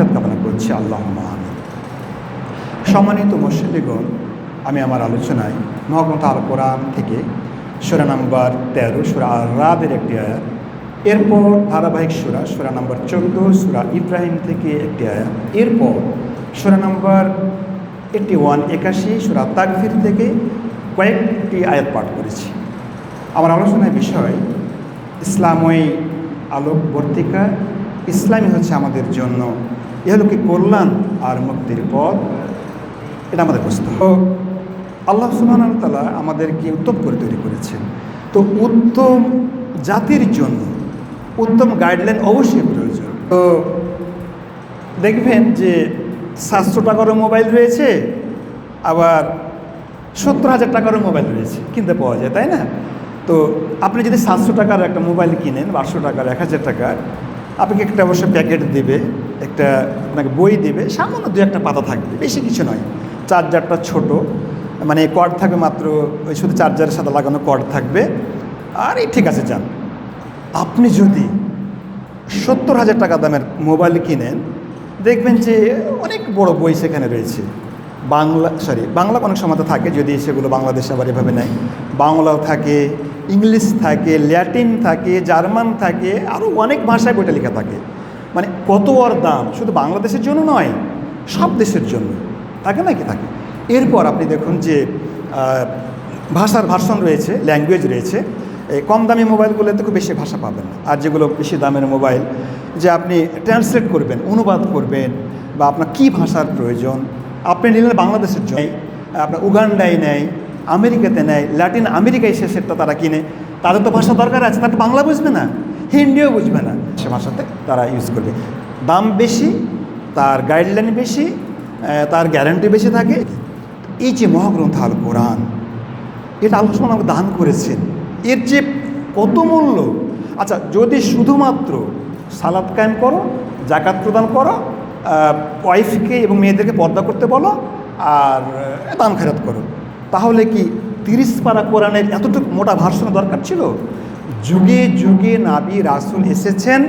খেরাত কামনা করছি আল্লাহ আমিন। সম্মানিত মসজিদগণ আমি আমার আলোচনায় মহাগ্রন্থ আল কোরআন থেকে সুরা নাম্বার তেরো, সুরা আর রাদের একটি আয়াত, এরপর ধারাবাহিক সুরা সুরা নাম্বার চোদ্দ, সুরা ইব্রাহিম থেকে একটি আয়াত, এরপর সুরা নাম্বার এইটি ওয়ান, একাশি, সুরা তাকফির থেকে কয়েকটি আয়াত পাঠ করেছি। আমার আলোচনার বিষয় ইসলাময় আলোকবর্তিকা, ইসলামই হচ্ছে আমাদের জন্য ইহলোকে কল্যাণ আর মুক্তির পথ, এটা আমাদের বুঝতে। তো আল্লাহ সুবহান তালা আমাদেরকে উত্তম করে তৈরি করেছেন। তো উত্তম জাতির জন্য উত্তম গাইডলাইন অবশ্যই প্রয়োজন। তো দেখবেন যে সাতশো টাকারও মোবাইল রয়েছে, আবার সত্তর হাজার টাকারও মোবাইল রয়েছে, কিনতে পাওয়া যায়, তাই না? তো আপনি যদি সাতশো টাকার একটা মোবাইল কিনেন বারোশো টাকার, এক হাজার টাকার, আপনাকে একটা অবশ্য প্যাকেট দেবে। একটা আপনাকে বই দেবে, সামান্য দু একটা পাতা থাকবে, বেশি কিছু নয়। চার্জারটা ছোট মানে কর্ড থাকবে মাত্র, ওই শুধু চার্জারের সাথে লাগানো কর্ড থাকবে। আর এই ঠিক আছে, যান। আপনি যদি সত্তর হাজার টাকা দামের মোবাইল কিনেন, দেখবেন যে অনেক বড় বই সেখানে রয়েছে। বাংলা সরি বাংলা অনেক সময় থাকে, যদি সেগুলো বাংলাদেশে আবার এভাবে নেয়। বাংলাও থাকে, ইংলিশ থাকে, ল্যাটিন থাকে, জার্মান থাকে আরও অনেক ভাষায় বইটা লেখা থাকে। মানে কত আর দাম? শুধু বাংলাদেশের জন্য নয়, সব দেশের জন্য। থাকে নাকি? থাকে। এরপর আপনি দেখুন যে ভাষার ভার্সন রয়েছে ল্যাঙ্গুয়েজ রয়েছে। এই কম দামি মোবাইলগুলোতে খুব বেশি ভাষা পাবেন আর যেগুলো বেশি দামের মোবাইল, যে আপনি ট্রান্সলেট করবেন, অনুবাদ করবেন, বা আপনার কী ভাষার প্রয়োজন, আপনি নিলেন বাংলাদেশের জন্য, আপনার উগান্ডায় নেয়, আমেরিকাতে নেয় ল্যাটিন আমেরিকায় সে সেটটা তারা কিনে, তাদের তো ভাষা দরকার আছে, তারা তো বাংলা বুঝবে না। হিন্দিও বুঝবে না। সে ভাষাতে তারা ইউজ করবে। দাম বেশি, তার গাইডলাইন বেশি তার গ্যারান্টি বেশি থাকে। এই যে মহাগ্রন্থ আল কোরআন, এটা আল্লাহ আমাকে দান করেছেন। এর যে কত মূল্য? আচ্ছা যদি শুধুমাত্র সালাদ কায়েম করো জাকাত প্রদান করো ওয়াইফকে এবং মেয়েদেরকে পর্দা করতে বলো, আর দান খেরাত করো, তাহলে কি তিরিশ পারা কোরআনের এতটুকু মোটা ভার্সনের দরকার ছিল? যুগে যুগে নাবি রাসুল এসেছেন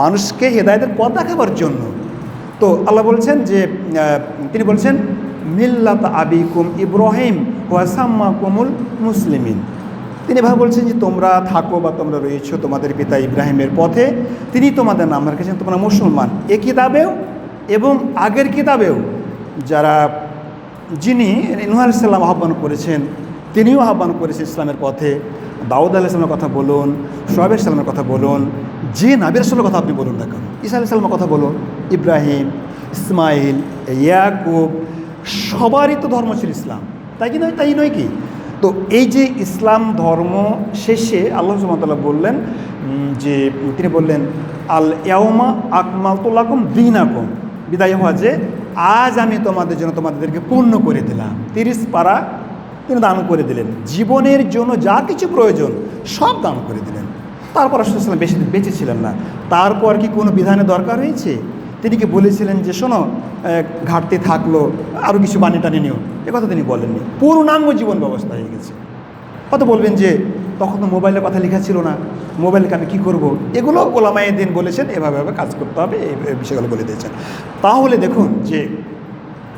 মানুষকে হেদায়তের পথ দেখাবার জন্য। তো আল্লাহ বলছেন যে তিনি বলছেন, মিল্লাত আবিকুম ইব্রাহিম ওয়াসাম্মা কুমুল মুসলিমিন। তিনি এভাবে বলছেন যে, তোমরা থাকো বা তোমরা রয়েছো তোমাদের পিতা ইব্রাহিমের পথে। তিনি তোমাদের নাম রেখেছেন, তোমরা মুসলমান। এ কিতাবেও এবং আগের কিতাবেও যারা, যিনি নুহ আলাইসাল্লাম আহ্বান করেছেন, তিনিও আহ্বান করেছেন ইসলামের পথে। দাউদ আলাইসলামের কথা বলুন সোহাব ইসলামের কথা বলুন, যে নাবির আসলের কথা আপনি বলুন না কেন? ঈসা আলাইসাল্লামের কথা বলুন, ইব্রাহিম ইসমাইল ইয়াকুব, সবারই তো ধর্ম ছিল ইসলাম। তাই কি নয়? তাই নয় কি? তো এই যে ইসলাম ধর্ম শেষে আল্লাহ সুমতাল্লাহ বললেন যে তিনি বললেন আল ইয়াউমা আকমাতুল্লাকুম দিন আকম বিদায় হওয়া যে, আজ আমি তোমাদের জন্য তোমাদেরকে পূর্ণ করে দিলাম। তিরিশ পারা তিনি দান করে দিলেন। জীবনের জন্য যা কিছু প্রয়োজন, সব দান করে দিলেন। তারপর আসলে বেশি বেঁচে ছিলেন না। তারপর কি কোনো বিধানের দরকার হয়েছে? তিনি কি বলেছিলেন যে, শোনো ঘাটতি থাকল আরও কিছু বানিয়ে টানিয়ে নিও? কথা তিনি বলেননি। পূর্ণাঙ্গ জীবন ব্যবস্থা হয়ে গেছে। কত বলবেন যে, তখন তো মোবাইলের কথা লেখা ছিল না। মোবাইলকে আমি কী করব? এগুলো গোলামায় দিন বলেছেন, এভাবে কাজ করতে হবে এই বিষয়গুলো বলে দিয়েছেন। তাহলে দেখুন যে,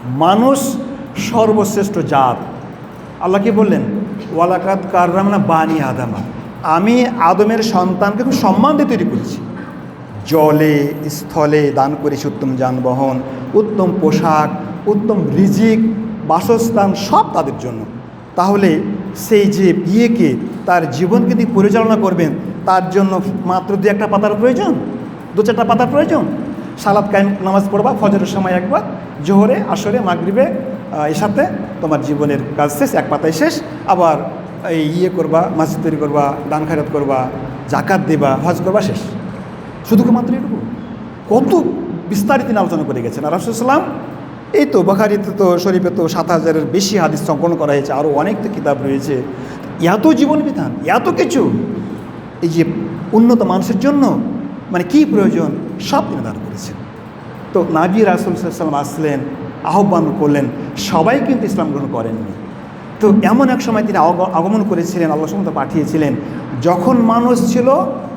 মানুষ সর্বশ্রেষ্ঠ জাত আল্লাহ কি বললেন? ওয়ালাকাত কাররামনা বানি আদামা। আমি আদমের সন্তানকে খুব সম্মান দিয়ে তৈরি করেছি। জলে, স্থলে দান করেছি উত্তম যানবাহন, উত্তম পোশাক, উত্তম রিজিক, বাসস্থান, সব তাদের জন্য। তাহলে সেই যে বিয়েকে তার জীবনকে দিয়ে পরিচালনা করবেন, তার জন্য মাত্র দু একটা পাতার প্রয়োজন? দু চারটা পাতার প্রয়োজন? সালাদ কায়েম নামাজ পড়বা, ফজরের সময় একবার জোহরে, আসরে, মাগরিবে আহ, সাথে তোমার জীবনের কাজ শেষ এক পাতায় শেষ। আবার এই ইয়ে করবা মসজিদ তৈরি করবা দান খায়রাত করবা জাকাত দেবা হজ করবা শেষ। শুধু মাত্র এটুকু। কত বিস্তারিত তিনি আলোচনা করে গেছেন। আর রাসুলাম এই তো বখারিতে তো শরীফে তো সাত হাজারের বেশি হাদিস সংকলন করা হয়েছে আরও অনেক তো কিতাব রয়েছে। এত জীবন বিধান এত কিছু। এই যে উন্নত মানুষের জন্য মানে কি প্রয়োজন সব তিনি দান করেছেন। তো নাবি রাসুল সাল্লাম আসলেন আহ্বান করলেন, সবাই কিন্তু ইসলাম গ্রহণ করেননি। তো এমন এক সময় তিনি আগম- আগমন করেছিলেন, আল্লাহ সমত পাঠিয়েছিলেন। যখন মানুষ ছিল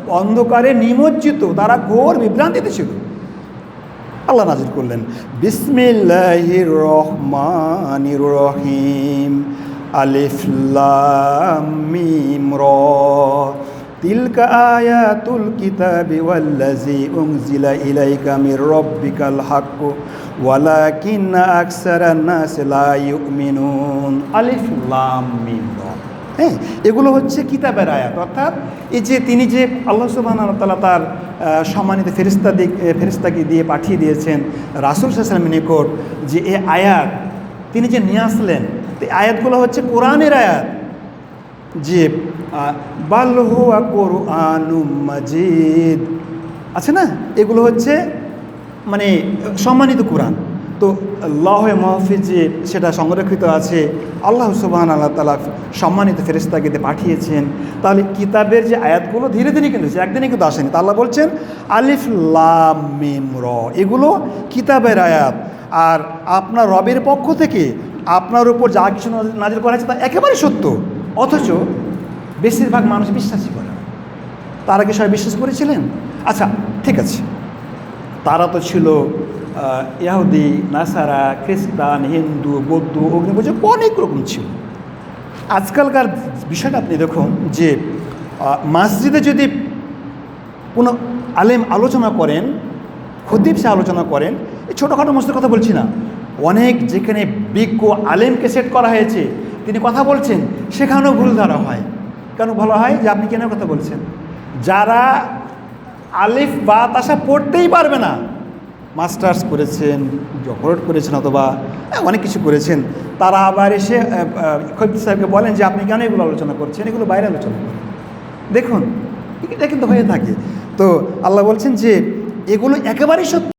অন্ধকারে নিমজ্জিত, তারা ঘোর বিভ্রান্তিতে ছিল। আল্লাহ নাজির করলেন, বিসমিল্লাহির রহমানির রহিম, আলিফ লাম মিম র। তিলকা আয়াতুল কিতাবি ওয়াল্লাজি উনজিলা ইলাইকা মির রব্বিকাল হাক্ক ওয়ালাকিন্না আকসারান নাস লা ইউমিনুন। আলিফ লাম মিম হ্যাঁ এগুলো হচ্ছে কিতাবের আয়াত। অর্থাৎ এই যে তিনি যে আল্লাহ সুবাহ তালা তার সম্মানিত ফেরিস্তা দিক ফেরিস্তাকে দিয়ে পাঠিয়ে দিয়েছেন রাসুল সাল্লামের নিকট যে এ আয়াত তিনি যে নিয়ে আসলেন তো এই আয়াতগুলো হচ্ছে কোরআনের আয়াত। যে বাল্হুয়া কোরআনু মাজিদ। আছে না? এগুলো হচ্ছে মানে সম্মানিত কোরআন। তো লহে মহফিজে সেটা সংরক্ষিত আছে আল্লাহ সুবাহান আল্লাহ তালা সম্মানিত ফেরিস্তাকে পাঠিয়েছেন। তাহলে কিতাবের যে আয়াতগুলো ধীরে ধীরে কিন্তু এসেছে, একদিনে কিন্তু আসেনি। তা আল্লাহ বলছেন আলিফ লাম র। এগুলো কিতাবের আয়াত। আর আপনার রবের পক্ষ থেকে আপনার উপর যা কিছু নাজ- নাজিল করা হয়েছে তা একেবারে সত্য। অথচ বেশিরভাগ মানুষ বিশ্বাসই করে না। তারা কি সবাই বিশ্বাস করেছিলেন? আচ্ছা ঠিক আছে। তারা তো ছিল ইহুদি নাসারা, খ্রিস্টান, হিন্দু, বৌদ্ধ, অগ্নিপূজা অনেক রকম ছিল। আজকালকার বিষয়টা আপনি দেখুন যে মসজিদে যদি কোনো আলেম আলোচনা করেন, খতিব সে আলোচনা করেন, এই ছোটোখাটো মসজিদের কথা বলছি না। অনেক যেখানে বিজ্ঞ আলেমকে সেট করা হয়েছে তিনি কথা বলছেন সেখানেও ভুল ধরা হয়। কেন বলা হয়? যে আপনি কেন কথা বলছেন। যারা আলিফ বা তাসা পড়তেই পারবে না মাস্টার্স করেছেন ডক্টরেট করেছেন অথবা আহ, অনেক কিছু করেছেন তারা আবার এসে খবির সাহেবকে বলেন যে আপনি কেন এগুলো আলোচনা করছেন? এগুলো বাইরে আলোচনা করেন। দেখুন এটা কিন্তু হয়ে থাকে। তো আল্লাহ বলছেন যে এগুলো একেবারেই সত্য